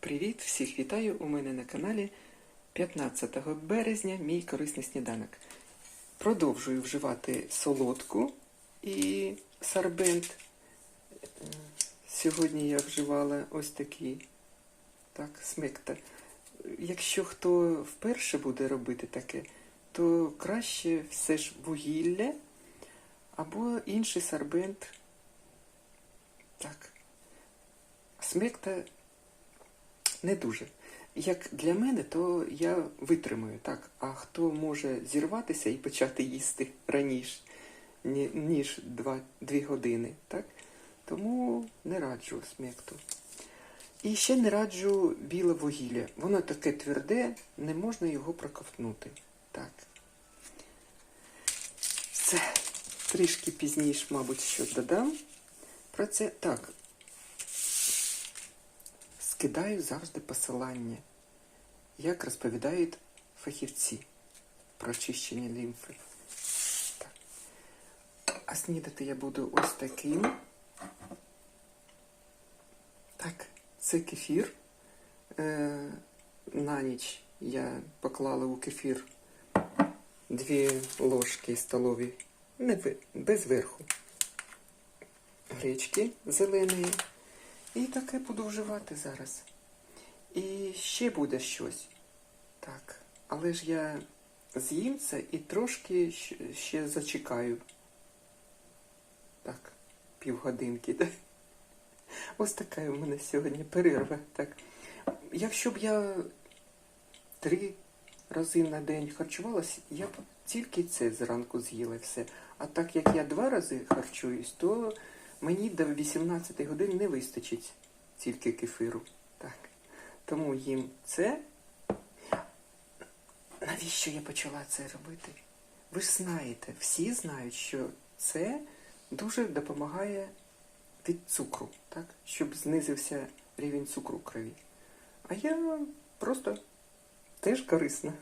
Привіт! Всіх вітаю у мене на каналі 15 березня мій корисний сніданок. Продовжую вживати солодку і сарбент. Е, Сьогодні я вживала ось такий так, смекта. Якщо хто вперше буде робити таке, то краще все ж вугілля або інший сарбент. Так. Смекта не дуже. Як для мене, то я витримую, так. А хто може зірватися і почати їсти раніше, ніж 2, 2 години, так? Тому не раджу смекту. І ще не раджу біле вугілля. Воно таке тверде, не можна його проковтнути. Так. Все. Трішки пізніше, мабуть, що додам. Про це так. Скидаю завжди посилання, як розповідають фахівці про очищення лімфи. Так. А снідати я буду ось таким. Так, це кефір. Е, на ніч я поклала у кефір дві ложки столові, не без верху. Гречки зеленої. І таке буду вживати зараз. І ще буде щось. Так. Але ж я з'їм це і трошки ще зачекаю. Так, півгодинки. Так? Ось така у мене сьогодні перерва. Так. Якщо б я три рази на день харчувалася, я б тільки це зранку з'їла все. А так як я два рази харчуюсь, то мені до 18 годин не вистачить тільки кефиру. Так. Тому їм це. Навіщо я почала це робити? Ви ж знаєте, всі знають, що це дуже допомагає від цукру, так? щоб знизився рівень цукру в крові. А я просто теж корисна.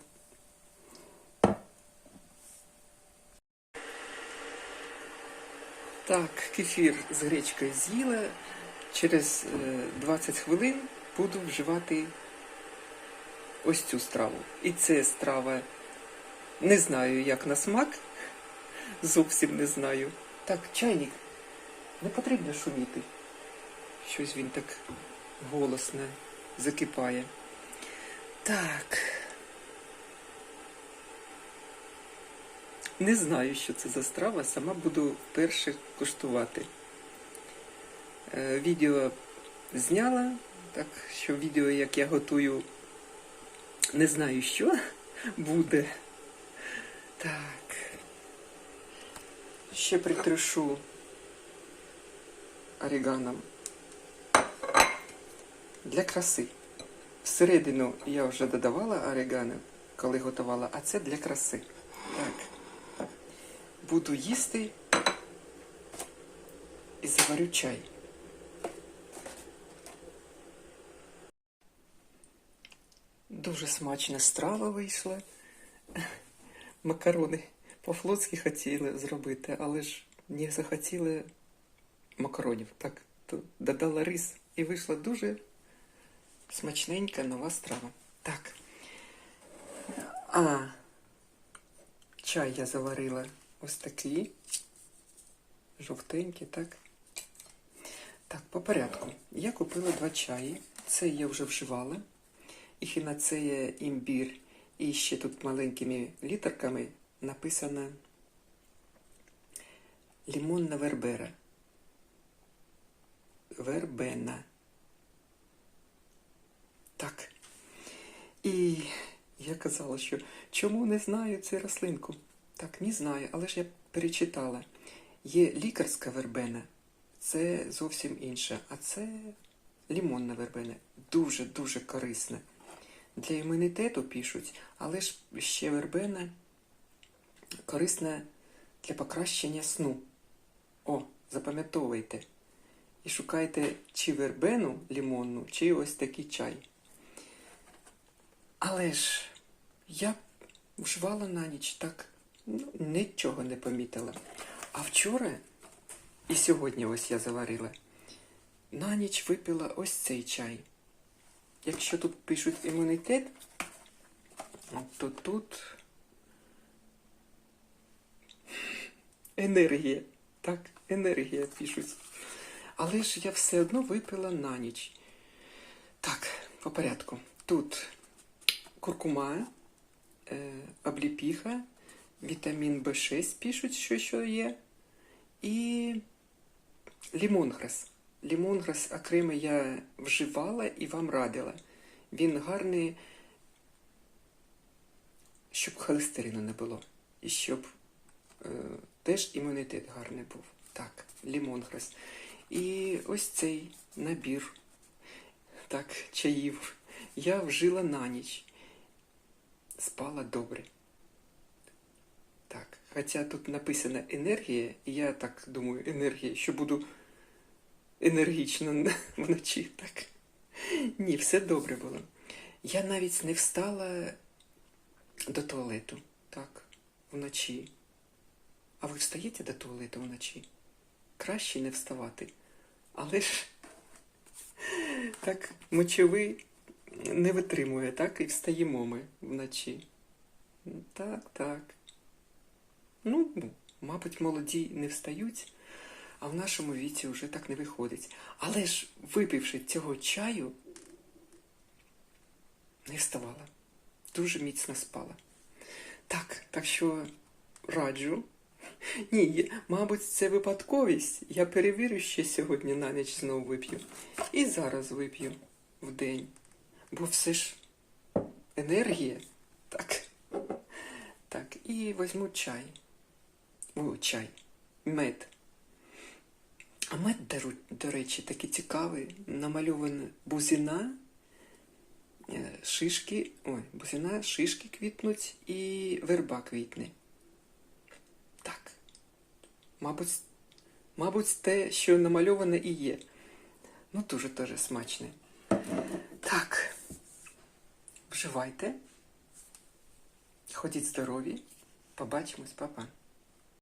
Так, кефір з гречкою з'їла. Через е, 20 хвилин буду вживати ось цю страву. І це страва не знаю, як на смак. Зовсім не знаю. Так, чайник. Не потрібно шуміти. Щось він так голосно закипає. Так. Не знаю, що це за страва, сама буду вперше куштувати. Е, Відео зняла, так що відео, як я готую, не знаю, що буде. Так. Ще притришу оріганом для краси. Всередину я вже додавала орегано, коли готувала, а це для краси. Так. Буду їсти і заварю чай. Дуже смачна страва вийшла. Макарони по-флотськи хотіли зробити, але ж не захотіли макаронів. Так, то додала рис і вийшла дуже смачненька нова страва. Так. А, чай я заварила ось такий. Жовтенький, так? Так, по порядку. Я купила два чаї. Це я вже вживала. Ехінацея імбір. І ще тут маленькими літерками написано лимонна вербера. Вербена. Так. І я казала, що чому не знаю цю рослинку? Так, не знаю, але ж я перечитала. Є лікарська вербена, це зовсім інше, а це лімонна вербена. Дуже-дуже корисна. Для імунітету пишуть, але ж ще вербена корисна для покращення сну. О, запам'ятовуйте. І шукайте чи вербену лімонну, чи ось такий чай. Але ж я вживала на ніч так, ну, нічого не помітила. А вчора, і сьогодні ось я заварила, на ніч випила ось цей чай. якщо тут пишуть імунітет, то тут енергія. Так, енергія пишуть. Але ж я все одно випила на ніч. Так, по порядку. Тут куркума, е, обліпіха, вітамін В6 пишуть, що, що є. І лімонграс. Лімонграс окремо я вживала і вам радила. Він гарний, щоб холестерину не було. І щоб е, теж імунітет гарний був. Так, лімонграс. І ось цей набір так, чаїв. Я вжила на ніч. Спала добре. Хоча тут написана енергія, і я так думаю, енергія, що буду енергічно вночі. Так. Ні, все добре було. Я навіть не встала до туалету, так, вночі. А ви встаєте до туалету вночі? Краще не вставати. Але ж так мочовий не витримує, так? І встаємо ми вночі. Так, так. Ну, мабуть, молоді не встають, а в нашому віці вже так не виходить. Але ж, випивши цього чаю, не вставала. Дуже міцно спала. Так, так що раджу. Ні, мабуть, це випадковість. Я перевірю ще сьогодні на ніч знову вип'ю. І зараз вип'ю в день. Бо все ж енергія. Так. Так, і візьму чай. О, чай. Мед. А мед, до, речі, такий цікавий. Намальована бузина, е, шишки. Ой, бузина, шишки квітнуть і верба квітне. Так. Мабуть, мабуть, те, що намальоване і є. Ну, дуже дуже смачне. Так. Вживайте. Ходіть здорові. Побачимось, папа.